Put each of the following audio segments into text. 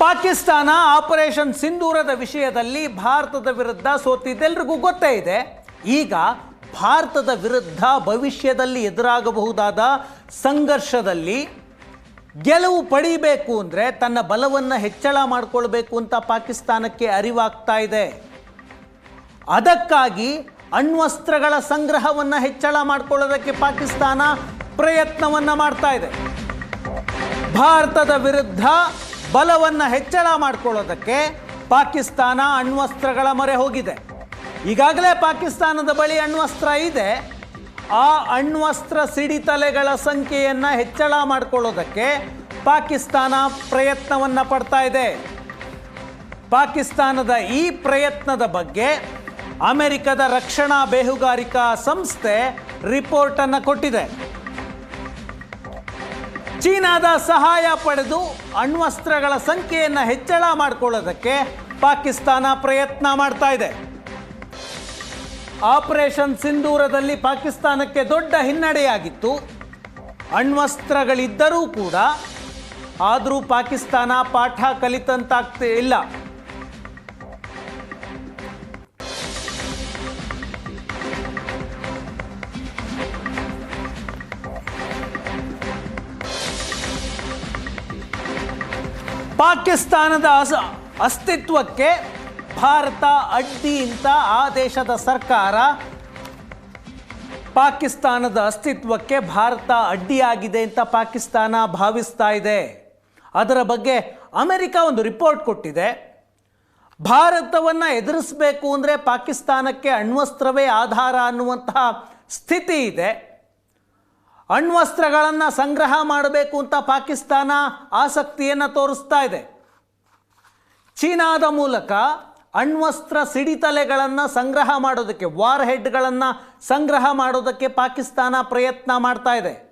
Pakistan operation ಸಿಂಧೂರದ ವಿಷಯದಲ್ಲಿ ಭಾರತದ ವಿರುದ್ಧ ಸೋತಿದ್ದೆಲ್ರಿಗೂ ಗೊತ್ತೇ ಇದೆ. ಈಗ ಭಾರತದ ವಿರುದ್ಧ ಭವಿಷ್ಯದಲ್ಲಿ ಎದುರಾಗಬಹುದಾದ ಸಂಘರ್ಷದಲ್ಲಿ ಗೆಲುವು ಪಡೀಬೇಕು ಅಂದರೆ ತನ್ನ ಬಲವನ್ನು ಹೆಚ್ಚಳ ಮಾಡಿಕೊಳ್ಬೇಕು ಅಂತ ಪಾಕಿಸ್ತಾನಕ್ಕೆ ಅರಿವಾಗ್ತಾ ಇದೆ. ಅದಕ್ಕಾಗಿ ಅಣ್ವಸ್ತ್ರಗಳ ಸಂಗ್ರಹವನ್ನು ಹೆಚ್ಚಳ ಮಾಡಿಕೊಳ್ಳೋದಕ್ಕೆ ಪಾಕಿಸ್ತಾನ ಪ್ರಯತ್ನವನ್ನು ಮಾಡ್ತಾ ಇದೆ. ಭಾರತದ ವಿರುದ್ಧ ಬಲವನ್ನು ಹೆಚ್ಚಳ ಮಾಡಿಕೊಳ್ಳೋದಕ್ಕೆ ಪಾಕಿಸ್ತಾನ ಅಣ್ವಸ್ತ್ರಗಳ ಮೊರೆ ಹೋಗಿದೆ. ಈಗಾಗಲೇ ಪಾಕಿಸ್ತಾನದ ಬಳಿ ಅಣ್ವಸ್ತ್ರ ಇದೆ. ಆ ಅಣ್ವಸ್ತ್ರ ಸಿಡಿತಲೆಗಳ ಸಂಖ್ಯೆಯನ್ನು ಹೆಚ್ಚಳ ಮಾಡಿಕೊಳ್ಳೋದಕ್ಕೆ ಪಾಕಿಸ್ತಾನ ಪ್ರಯತ್ನವನ್ನು ಪಡ್ತಾ ಇದೆ. ಪಾಕಿಸ್ತಾನದ ಈ ಪ್ರಯತ್ನದ ಬಗ್ಗೆ ಅಮೆರಿಕದ ರಕ್ಷಣಾ ಬೇಹುಗಾರಿಕಾ ಸಂಸ್ಥೆ ರಿಪೋರ್ಟನ್ನು ಕೊಟ್ಟಿದೆ. ಚೀನಾದ ಸಹಾಯ ಪಡೆದು ಅಣ್ವಸ್ತ್ರಗಳ ಸಂಖ್ಯೆಯನ್ನು ಹೆಚ್ಚಳ ಮಾಡಿಕೊಳ್ಳೋದಕ್ಕೆ ಪಾಕಿಸ್ತಾನ ಪ್ರಯತ್ನ ಮಾಡ್ತಾ ಇದೆ. ಆಪರೇಷನ್ ಸಿಂಧೂರದಲ್ಲಿ ಪಾಕಿಸ್ತಾನಕ್ಕೆ ದೊಡ್ಡ ಹಿನ್ನಡೆಯಾಗಿತ್ತು. ಅಣ್ವಸ್ತ್ರಗಳಿದ್ದರೂ ಕೂಡ ಆದರೂ ಪಾಕಿಸ್ತಾನ ಪಾಠ ಕಲಿತಂತಾಗ್ತೇ ಇಲ್ಲ. ಪಾಕಿಸ್ತಾನದ ಅಸ, ಅಸ್ತಿತ್ವಕ್ಕೆ ಭಾರತ ಅಡ್ಡಿ ಅಂತ ಆ ದೇಶದ ಸರ್ಕಾರ ಪಾಕಿಸ್ತಾನದ ಅಸ್ತಿತ್ವಕ್ಕೆ ಭಾರತ ಅಡ್ಡಿಯಾಗಿದೆ ಅಂತ ಪಾಕಿಸ್ತಾನ ಭಾವಿಸ್ತಾ ಇದೆ. ಅದರ ಬಗ್ಗೆ ಅಮೆರಿಕ ಒಂದು ರಿಪೋರ್ಟ್ ಕೊಟ್ಟಿದೆ. ಭಾರತವನ್ನು ಎದುರಿಸಬೇಕು ಅಂದರೆ ಪಾಕಿಸ್ತಾನಕ್ಕೆ ಅಣ್ವಸ್ತ್ರವೇ ಆಧಾರ ಅನ್ನುವಂತಹ ಸ್ಥಿತಿ ಇದೆ. ಅಣ್ವಸ್ತ್ರಗಳನ್ನು ಸಂಗ್ರಹ ಮಾಡಬೇಕು ಅಂತ ಪಾಕಿಸ್ತಾನ ಆಸಕ್ತಿಯನ್ನು ತೋರಿಸ್ತಾ ಇದೆ. ಚೀನಾದ ಮೂಲಕ ಅಣ್ವಸ್ತ್ರ ಸಿಡಿತಲೆಗಳನ್ನು ಸಂಗ್ರಹ ಮಾಡೋದಕ್ಕೆ ವಾರ್ ಹೆಡ್ಗಳನ್ನು ಸಂಗ್ರಹ ಮಾಡೋದಕ್ಕೆ ಪಾಕಿಸ್ತಾನ ಪ್ರಯತ್ನ ಮಾಡ್ತಾ ಇದೆ.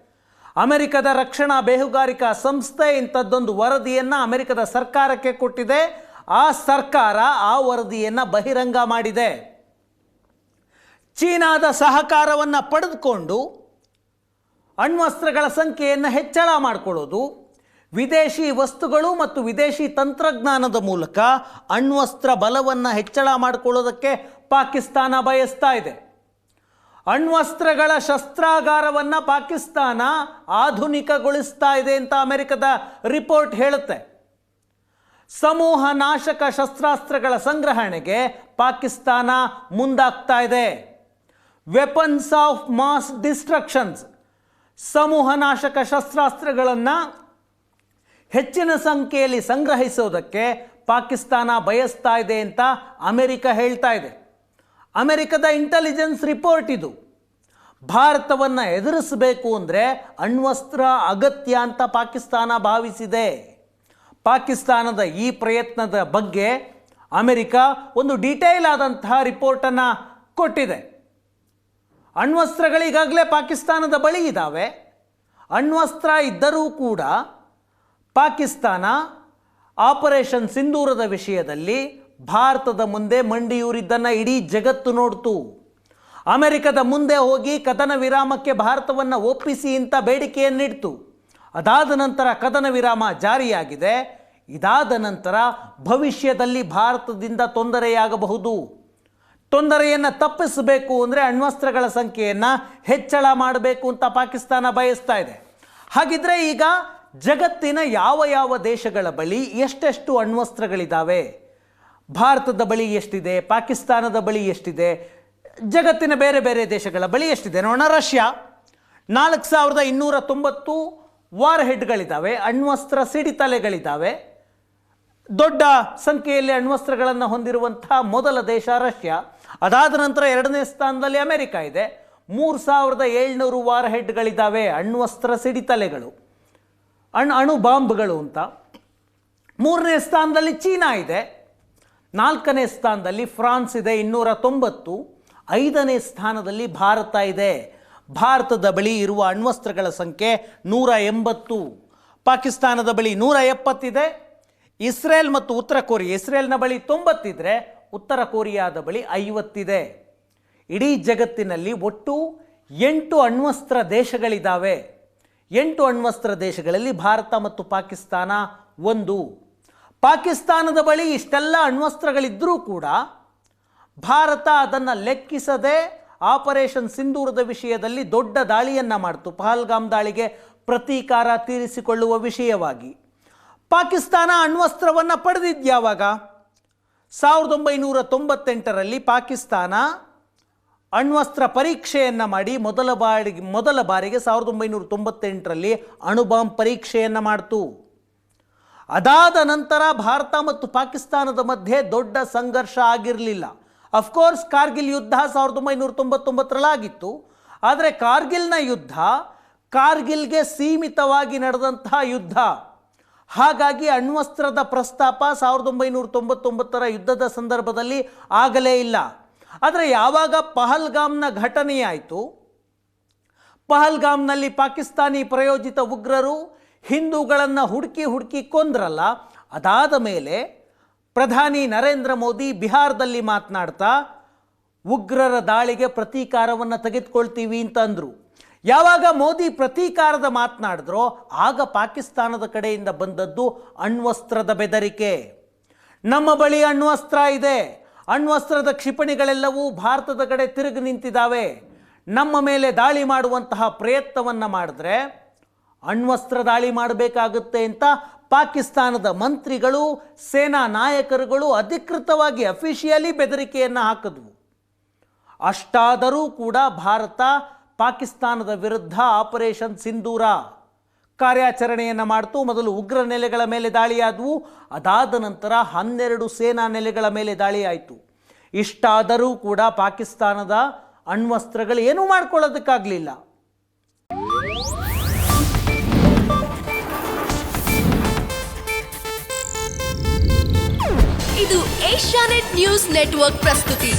ಅಮೆರಿಕದ ರಕ್ಷಣಾ ಬೇಹುಗಾರಿಕಾ ಸಂಸ್ಥೆ ಇಂಥದ್ದೊಂದು ವರದಿಯನ್ನು ಅಮೆರಿಕದ ಸರ್ಕಾರಕ್ಕೆ ಕೊಟ್ಟಿದೆ. ಆ ಸರ್ಕಾರ ಆ ವರದಿಯನ್ನು ಬಹಿರಂಗ ಮಾಡಿದೆ. ಚೀನಾದ ಸಹಕಾರವನ್ನು ಪಡೆದುಕೊಂಡು ಅಣ್ವಸ್ತ್ರಗಳ ಸಂಖ್ಯೆಯನ್ನು ಹೆಚ್ಚಳ ಮಾಡಿಕೊಳ್ಳೋದು ವಿದೇಶಿ ವಸ್ತುಗಳು ಮತ್ತು ವಿದೇಶಿ ತಂತ್ರಜ್ಞಾನದ ಮೂಲಕ ಅಣ್ವಸ್ತ್ರ ಬಲವನ್ನು ಹೆಚ್ಚಳ ಮಾಡಿಕೊಳ್ಳೋದಕ್ಕೆ ಪಾಕಿಸ್ತಾನ ಬಯಸ್ತಾ ಇದೆ. ಅಣ್ವಸ್ತ್ರಗಳ ಶಸ್ತ್ರಾಗಾರವನ್ನು ಪಾಕಿಸ್ತಾನ ಆಧುನಿಕಗೊಳಿಸ್ತಾ ಇದೆ ಅಂತ ಅಮೆರಿಕದ ರಿಪೋರ್ಟ್ ಹೇಳುತ್ತೆ. ಸಮೂಹ ನಾಶಕ ಶಸ್ತ್ರಾಸ್ತ್ರಗಳ ಸಂಗ್ರಹಣೆಗೆ ಪಾಕಿಸ್ತಾನ ಮುಂದಾಗ್ತಾ ಇದೆ. ವೆಪನ್ಸ್ ಆಫ್ ಮಾಸ್ ಡಿಸ್ಟ್ರಕ್ಷನ್ಸ್ ಸಮೂಹ ನಾಶಕ ಶಸ್ತ್ರಾಸ್ತ್ರಗಳನ್ನು ಹೆಚ್ಚಿನ ಸಂಖ್ಯೆಯಲ್ಲಿ ಸಂಗ್ರಹಿಸೋದಕ್ಕೆ ಪಾಕಿಸ್ತಾನ ಬಯಸ್ತಾ ಇದೆ ಅಂತ ಅಮೆರಿಕ ಹೇಳ್ತಾ ಇದೆ. ಅಮೆರಿಕದ ಇಂಟೆಲಿಜೆನ್ಸ್ ರಿಪೋರ್ಟ್ ಇದು. ಭಾರತವನ್ನು ಎದುರಿಸಬೇಕು ಅಂದರೆ ಅಣ್ವಸ್ತ್ರ ಅಗತ್ಯ ಅಂತ ಪಾಕಿಸ್ತಾನ ಭಾವಿಸಿದೆ. ಪಾಕಿಸ್ತಾನದ ಈ ಪ್ರಯತ್ನದ ಬಗ್ಗೆ ಅಮೆರಿಕ ಒಂದು ಡೀಟೇಲ್ ಆದಂತಹ ರಿಪೋರ್ಟನ್ನು ಕೊಟ್ಟಿದೆ. ಅಣ್ವಸ್ತ್ರಗಳು ಈಗಾಗಲೇ ಪಾಕಿಸ್ತಾನದ ಬಳಿ ಇದ್ದಾವೆ ಅಣ್ವಸ್ತ್ರ ಇದ್ದರೂ ಕೂಡ ಪಾಕಿಸ್ತಾನ ಆಪರೇಷನ್ ಸಿಂಧೂರದ ವಿಷಯದಲ್ಲಿ ಭಾರತದ ಮುಂದೆ ಮಂಡಿಯೂರಿದ್ದನ್ನು ಇಡೀ ಜಗತ್ತು ನೋಡ್ತು. ಅಮೆರಿಕದ ಮುಂದೆ ಹೋಗಿ ಕದನ ವಿರಾಮಕ್ಕೆ ಭಾರತವನ್ನು ಒಪ್ಪಿಸಿ ಅಂತ ಬೇಡಿಕೆಯನ್ನಿಡ್ತು. ಅದಾದ ನಂತರ ಕದನ ವಿರಾಮ ಜಾರಿಯಾಗಿದೆ. ಇದಾದ ನಂತರ ಭವಿಷ್ಯದಲ್ಲಿ ಭಾರತದಿಂದ ತೊಂದರೆಯಾಗಬಹುದು. ತೊಂದರೆಯನ್ನು ತಪ್ಪಿಸಬೇಕು ಅಂದರೆ ಅಣ್ವಸ್ತ್ರಗಳ ಸಂಖ್ಯೆಯನ್ನು ಹೆಚ್ಚಳ ಮಾಡಬೇಕು ಅಂತ ಪಾಕಿಸ್ತಾನ ಬಯಸ್ತಾ ಇದೆ. ಹಾಗಿದ್ರೆ ಈಗ ಜಗತ್ತಿನ ಯಾವ ಯಾವ ದೇಶಗಳ ಬಳಿ ಎಷ್ಟೆಷ್ಟು ಅಣ್ವಸ್ತ್ರಗಳಿದ್ದಾವೆ ಭಾರತದ ಬಳಿ ಎಷ್ಟಿದೆ? ಪಾಕಿಸ್ತಾನದ ಬಳಿ ಎಷ್ಟಿದೆ? ಜಗತ್ತಿನ ಬೇರೆ ಬೇರೆ ದೇಶಗಳ ಬಳಿ ಎಷ್ಟಿದೆ? ನೋಡೋಣ, ರಷ್ಯಾ. ನಾಲ್ಕು ಸಾವಿರದ ಇನ್ನೂರ ತೊಂಬತ್ತು ವಾರ್ ಹೆಡ್ಗಳಿದ್ದಾವೆ ಅಣ್ವಸ್ತ್ರ ಸಿಡಿತಲೆಗಳಿದ್ದಾವೆ ದೊಡ್ಡ ಸಂಖ್ಯೆಯಲ್ಲಿ ಅಣ್ವಸ್ತ್ರಗಳನ್ನು ಹೊಂದಿರುವಂಥ ಮೊದಲ ದೇಶ ರಷ್ಯಾ. ಅದಾದ ನಂತರ ಎರಡನೇ ಸ್ಥಾನದಲ್ಲಿ ಅಮೆರಿಕ ಇದೆ. ಮೂರು ಸಾವಿರದ ಏಳ್ನೂರು ವಾರ ಹೆಡ್ಗಳಿದ್ದಾವೆ ಅಣ್ವಸ್ತ್ರ ಸಿಡಿತಲೆಗಳು ಅಣ್ ಅಣು ಬಾಂಬ್ಗಳು ಅಂತ. ಮೂರನೇ ಸ್ಥಾನದಲ್ಲಿ ಚೀನಾ ಇದೆ. ನಾಲ್ಕನೇ ಸ್ಥಾನದಲ್ಲಿ ಫ್ರಾನ್ಸ್ ಇದೆ, ಇನ್ನೂರ ತೊಂಬತ್ತು. ಐದನೇ ಸ್ಥಾನದಲ್ಲಿ ಭಾರತ ಇದೆ. ಭಾರತದ ಬಳಿ ಇರುವ ಅಣ್ವಸ್ತ್ರಗಳ ಸಂಖ್ಯೆ ನೂರ ಎಂಬತ್ತು. ಪಾಕಿಸ್ತಾನದ ಬಳಿ ನೂರ ಎಪ್ಪತ್ತಿದೆ ಇಸ್ರೇಲ್ ಮತ್ತು ಉತ್ತರ ಕೊರಿಯಾ, ಇಸ್ರೇಲ್ನ ಬಳಿ ತೊಂಬತ್ತಿದ್ರೆ ಉತ್ತರ ಕೊರಿಯಾದ ಬಳಿ ಐವತ್ತಿದೆ. ಇಡೀ ಜಗತ್ತಿನಲ್ಲಿ ಒಟ್ಟು ಎಂಟು ಅಣ್ವಸ್ತ್ರ ದೇಶಗಳಿದ್ದಾವೆ ಎಂಟು ಅಣ್ವಸ್ತ್ರ ದೇಶಗಳಲ್ಲಿ ಭಾರತ ಮತ್ತು ಪಾಕಿಸ್ತಾನ ಒಂದು. ಪಾಕಿಸ್ತಾನದ ಬಳಿ ಇಷ್ಟೆಲ್ಲ ಅಣ್ವಸ್ತ್ರಗಳಿದ್ದರೂ ಕೂಡ ಭಾರತ ಅದನ್ನು ಲೆಕ್ಕಿಸದೆ ಆಪರೇಷನ್ ಸಿಂಧೂರದ ವಿಷಯದಲ್ಲಿ ದೊಡ್ಡ ದಾಳಿಯನ್ನು ಮಾಡಿತು. ಪಹಲ್ಗಾಮ್ ದಾಳಿಗೆ ಪ್ರತೀಕಾರ ತೀರಿಸಿಕೊಳ್ಳುವ ವಿಷಯವಾಗಿ. ಪಾಕಿಸ್ತಾನ ಅಣ್ವಸ್ತ್ರವನ್ನು ಪಡೆದಿದ್ಯಾವಾಗ? ಸಾವಿರದ ಒಂಬೈನೂರ ತೊಂಬತ್ತೆಂಟರಲ್ಲಿ ಪಾಕಿಸ್ತಾನ ಅಣ್ವಸ್ತ್ರ ಪರೀಕ್ಷೆಯನ್ನು ಮಾಡಿ ಮೊದಲ ಬಾರಿಗೆ ಮೊದಲ ಬಾರಿಗೆ ಸಾವಿರದ ಒಂಬೈನೂರ ತೊಂಬತ್ತೆಂಟರಲ್ಲಿ ಅಣುಬಾಂಬ್ ಪರೀಕ್ಷೆಯನ್ನು ಮಾಡಿತು. ಅದಾದ ನಂತರ ಭಾರತ ಮತ್ತು ಪಾಕಿಸ್ತಾನದ ಮಧ್ಯೆ ದೊಡ್ಡ ಸಂಘರ್ಷ ಆಗಿರಲಿಲ್ಲ. ಅಫ್ಕೋರ್ಸ್ ಕಾರ್ಗಿಲ್ ಯುದ್ಧ ಸಾವಿರದ ಒಂಬೈನೂರ ತೊಂಬತ್ತೊಂಬತ್ತರಲ್ಲಾಗಿತ್ತು. ಆದರೆ ಕಾರ್ಗಿಲ್ನ ಯುದ್ಧ ಕಾರ್ಗಿಲ್ಗೆ ಸೀಮಿತವಾಗಿ ನಡೆದಂತಹ ಯುದ್ಧ. ಹಾಗಾಗಿ ಅಣ್ವಸ್ತ್ರದ ಪ್ರಸ್ತಾಪ ಸಾವಿರದ ಒಂಬೈನೂರ ತೊಂಬತ್ತೊಂಬತ್ತರ ಯುದ್ಧದ ಸಂದರ್ಭದಲ್ಲಿ ಆಗಲೇ ಇಲ್ಲ. ಆದರೆ ಯಾವಾಗ ಪಹಲ್ಗಾಮ್ನ ಘಟನೆಯಾಯಿತು? ಪಹಲ್ಗಾಮ್ನಲ್ಲಿ ಪಾಕಿಸ್ತಾನಿ ಪ್ರಯೋಜಿತ ಉಗ್ರರು ಹಿಂದೂಗಳನ್ನು ಹುಡುಕಿ ಹುಡುಕಿ ಕೊಂದ್ರಲ್ಲ, ಅದಾದ ಮೇಲೆ ಪ್ರಧಾನಿ ನರೇಂದ್ರ ಮೋದಿ ಬಿಹಾರದಲ್ಲಿ ಮಾತನಾಡ್ತಾ, ಉಗ್ರರ ದಾಳಿಗೆ ಪ್ರತೀಕಾರವನ್ನು ತೆಗೆದುಕೊಳ್ತೀವಿ ಅಂತ ಅಂದರು ಯಾವಾಗ ಮೋದಿ ಪ್ರತೀಕಾರದ ಮಾತನಾಡಿದ್ರೋ, ಆಗ ಪಾಕಿಸ್ತಾನದ ಕಡೆಯಿಂದ ಬಂದದ್ದು ಅಣ್ವಸ್ತ್ರದ ಬೆದರಿಕೆ. ನಮ್ಮ ಬಳಿ ಅಣ್ವಸ್ತ್ರ ಇದೆ. ಅಣ್ವಸ್ತ್ರದ ಕ್ಷಿಪಣಿಗಳೆಲ್ಲವೂ ಭಾರತದ ಕಡೆ ತಿರುಗಿ ನಿಂತಿದ್ದಾವೆ. ನಮ್ಮ ಮೇಲೆ ದಾಳಿ ಮಾಡುವಂತಹ ಪ್ರಯತ್ನವನ್ನು ಮಾಡಿದ್ರೆ ಅಣ್ವಸ್ತ್ರ ದಾಳಿ ಮಾಡಬೇಕಾಗುತ್ತೆ ಅಂತ ಪಾಕಿಸ್ತಾನದ ಮಂತ್ರಿಗಳು, ಸೇನಾ ನಾಯಕರುಗಳು ಅಧಿಕೃತವಾಗಿ ಅಫಿಷಿಯಲಿ ಬೆದರಿಕೆಯನ್ನು ಹಾಕಿದ್ವು. ಅಷ್ಟಾದರೂ ಕೂಡ ಭಾರತ ಪಾಕಿಸ್ತಾನದ ವಿರುದ್ಧ ಆಪರೇಷನ್ ಸಿಂಧೂರ. ಕಾರ್ಯಾಚರಣೆಯನ್ನು ಮಾಡ್ತು, ಮೊದಲು ಉಗ್ರ ನೆಲೆಗಳ ಮೇಲೆ ದಾಳಿಯಾದವು, ಅದಾದ ನಂತರ ಹನ್ನೆರಡು ಸೇನಾ ನೆಲೆಗಳ ಮೇಲೆ ದಾಳಿಯಾಯಿತು. ಇಷ್ಟಾದರೂ ಕೂಡ ಪಾಕಿಸ್ತಾನದ ಅಣ್ವಸ್ತ್ರಗಳು ಏನೂ ಮಾಡ್ಕೊಳ್ಳೋದಕ್ಕಾಗಲಿಲ್ಲ. ಇದು ಏಷ್ಯಾನೆಟ್ ನ್ಯೂಸ್ ನೆಟ್ವರ್ಕ್ ಪ್ರಸ್ತುತಿ.